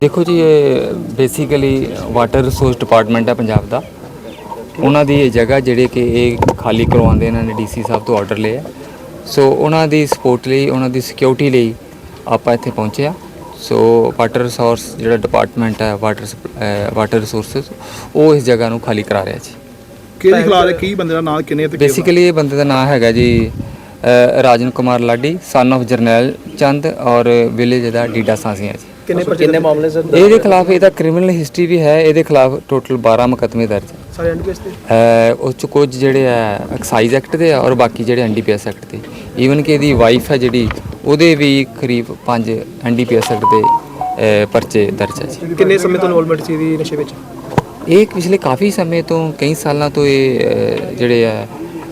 ਦੇਖੋ ਜੀ ਇਹ ਬੇਸਿਕਲੀ ਵਾਟਰ ਰਿਸੋਰਸ ਡਿਪਾਰਟਮੈਂਟ ਹੈ ਪੰਜਾਬ ਦਾ। ਉਹਨਾਂ ਦੀ ਇਹ ਜਗ੍ਹਾ ਜਿਹੜੇ ਕਿ ਇਹ ਖਾਲੀ ਕਰਵਾਉਂਦੇ ਇਹਨਾਂ ਨੇ ਡੀਸੀ ਸਾਹਿਬ ਤੋਂ ਆਰਡਰ ਲਿਆ ਸੋ ਉਹਨਾਂ ਦੀ ਸਪੋਰਟ ਲਈ ਉਹਨਾਂ ਦੀ ਸਿਕਿਉਰਿਟੀ ਲਈ ਆਪਾਂ ਇੱਥੇ ਪਹੁੰਚੇ ਆ। ਸੋ ਵਾਟਰ ਰਿਸੋਰਸ ਜਿਹੜਾ ਡਿਪਾਰਟਮੈਂਟ ਹੈ ਵਾਟਰ ਵਾਟਰ ਰਿਸੋਰਸਸ ਉਹ ਇਸ ਜਗ੍ਹਾ ਨੂੰ ਖਾਲੀ ਕਰਾ ਰਿਹਾ ਜੀ। ਕਿਹਦੇ ਖਿਲਾਫ ਹੈ? ਕੀ ਬੰਦੇ ਦਾ ਨਾਂ ਕਿੰਨੇ ਤੇ? ਬੇਸਿਕਲੀ ਇਹ ਬੰਦੇ ਦਾ ਨਾਮ ਹੈਗਾ ਜੀ ਰਾਜਨ ਕੁਮਾਰ ਲਾਡੀ ਸਨ of ਜਰਨੈਲ ਚੰਦ ਔਰ ਵਿਲੇਜ ਦਾ ਡੀਡਾ ਸਾਂਸੀਆਂ ਜੀ। ਕਿੰਨੇ ਕਿੰਨੇ ਮਾਮਲੇ ਸਰ? ਇਹਦੇ ਖਿਲਾਫ ਇਹਦਾ ਕ੍ਰਿਮੀਨਲ ਹਿਸਟਰੀ ਵੀ ਹੈ ਇਹਦੇ ਖਿਲਾਫ ਟੋਟਲ 12 ਮੁਕੱਦਮੇ ਦਰਜ ਹੈ। ਸਾਰੇ ਐਨਡੀਪੀਐਸ ਤੇ ਉਹ ਚ ਕੁਝ ਜਿਹੜੇ ਆ ਐਕਸਾਈਜ਼ ਐਕਟ ਦੇ ਆ ਔਰ ਬਾਕੀ ਜਿਹੜੇ ਐਨਡੀਪੀਐਸ ਐਕਟ ਦੇ। ਈਵਨ ਕਿ ਇਹਦੀ ਵਾਈਫ ਹੈ ਜਿਹੜੀ ਉਹਦੇ ਵੀ ਕਰੀਬ 5 ਐਨਡੀਪੀਐਸ ਐਕਟ ਦੇ ਪਰਚੇ ਦਰਜ ਹੈ ਜੀ। ਕਿੰਨੇ ਸਮੇਂ ਤੋਂ ਇਨਵੋਲਵਮੈਂਟ ਸੀ ਦੀ ਨਸ਼ੇ ਵਿੱਚ? ਇਹ ਪਿਛਲੇ ਕਾਫੀ ਸਮੇਂ ਤੋਂ ਕਈ ਸਾਲਾਂ ਤੋਂ ਇਹ ਜਿਹੜੇ ਆ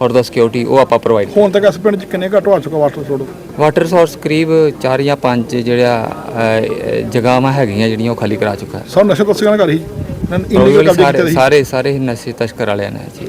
ਔਰ ਦਾ ਸਿਕਿਉਰਿਟੀ ਉਹ ਆਪਾਂ ਪ੍ਰੋਵਾਈਡ ਹੁਣ ਤੱਕ ਇਸ ਪਿੰਡ ਚ ਕਿੰਨੇ ਘੱਟ ਹੋ ਚੁੱਕਾ ਵਾਟਰ ਛੋੜੋ ਵਾਟਰ ਰਿਸੋਰਸ ਕਰੀਬ 4 ਜਾਂ 5 ਜਿਹੜਾ ਅਹ, ਜਗ੍ਹਾਵਾਂ ਹੈਗੀਆਂ ਜਿਹੜੀਆਂ ਉਹ ਖਾਲੀ ਕਰਾ ਚੁੱਕਾ। ਹੈ ਸਭ ਨਸ਼ੇ ਤਸਕਰਾਂ ਘਰ ਹੀ? ਕਬਜ਼ੇ ਸਾਰੇ ਸਾਰੇ ਸਾਰੇ ਨਸ਼ੇ ਤਸਕਰ ਵਾਲਿਆਂ ਨੇ ਜੀ।